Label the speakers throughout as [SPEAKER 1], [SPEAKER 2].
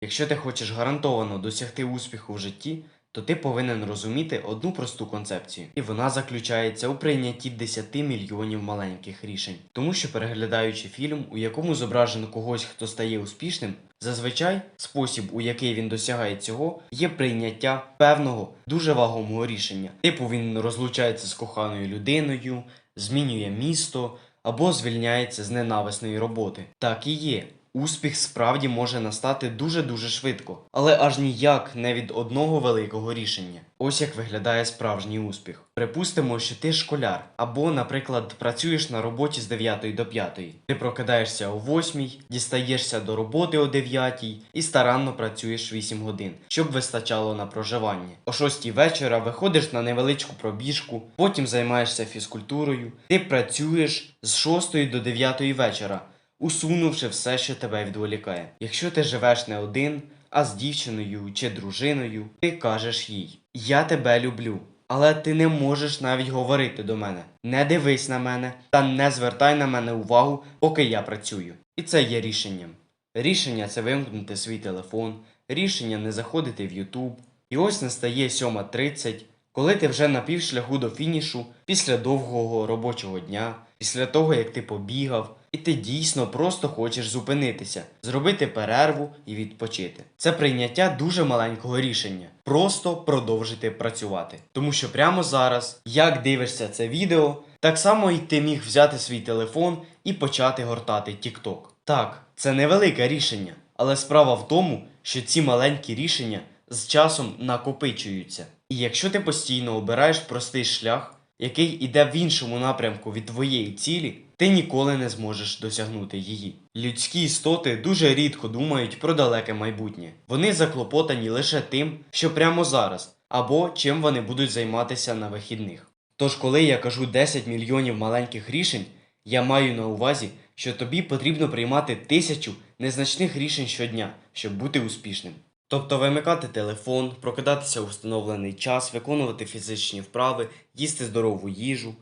[SPEAKER 1] Якщо ти хочеш гарантовано досягти успіху в житті, то ти повинен розуміти одну просту концепцію, і вона заключається у прийнятті 10 мільйонів маленьких рішень. Тому що переглядаючи фільм, у якому зображено когось, хто стає успішним, зазвичай спосіб, у який він досягає цього, є прийняття певного дуже вагомого рішення. Типу він розлучається з коханою людиною, змінює місто або звільняється з ненависної роботи. Так і є. Успіх справді може настати дуже-дуже швидко, але аж ніяк не від одного великого рішення. Ось як виглядає справжній успіх. Припустимо, що ти школяр, або, наприклад, працюєш на роботі з 9 до 5. Ти прокидаєшся о 8, дістаєшся до роботи о 9 і старанно працюєш 8 годин, щоб вистачало на проживання. О 6 вечора виходиш на невеличку пробіжку, потім займаєшся фізкультурою. Ти працюєш з 6 до 9 вечора усунувши все, що тебе відволікає. Якщо ти живеш не один, а з дівчиною чи дружиною, ти кажеш їй: Я тебе люблю. Але ти не можеш навіть говорити до мене. Не дивись на мене та не звертай на мене увагу, поки я працюю. І це є рішенням. Рішення це вимкнути свій телефон, рішення не заходити в YouTube. І ось настає 7.30, коли ти вже на півшляху до фінішу, після довгого робочого дня, після того як ти побігав, і ти дійсно просто хочеш зупинитися, зробити перерву і відпочити. Це прийняття дуже маленького рішення. Просто продовжити працювати. Тому що прямо зараз, як дивишся це відео, так само і ти міг взяти свій телефон і почати гортати TikTok. Так, це невелике рішення, але справа в тому, що ці маленькі рішення з часом накопичуються. І якщо ти постійно обираєш простий шлях, який іде в іншому напрямку від твоєї цілі, ти ніколи не зможеш досягнути її. Людські істоти дуже рідко думають про далеке майбутнє. Вони заклопотані лише тим, що прямо зараз, або чим вони будуть займатися на вихідних. Тож, коли я кажу 10 мільйонів маленьких рішень, я маю на увазі, що тобі потрібно приймати тисячу незначних рішень щодня, щоб бути успішним. Тобто вимикати телефон, прокидатися у встановлений час, виконувати фізичні вправи, їсти здорову їжу.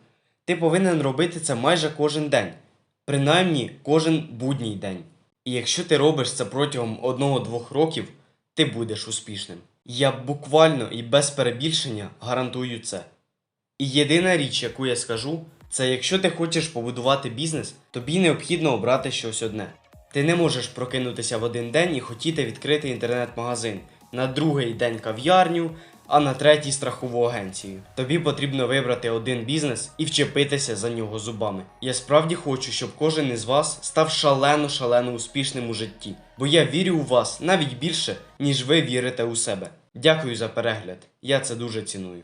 [SPEAKER 1] Ти повинен робити це майже кожен день, принаймні кожен будній день. І якщо ти робиш це протягом одного-двох років, ти будеш успішним. Я буквально і без перебільшення гарантую це. І єдина річ, яку я скажу, це якщо ти хочеш побудувати бізнес, тобі необхідно обрати щось одне. Ти не можеш прокинутися в один день і хотіти відкрити інтернет-магазин, на другий день кав'ярню, а на третій страхову агенцію. Тобі потрібно вибрати один бізнес і вчепитися за нього зубами. Я справді хочу, щоб кожен із вас став шалено-шалено успішним у житті, бо я вірю у вас навіть більше, ніж ви вірите у себе. Дякую за перегляд. Я це дуже ціную.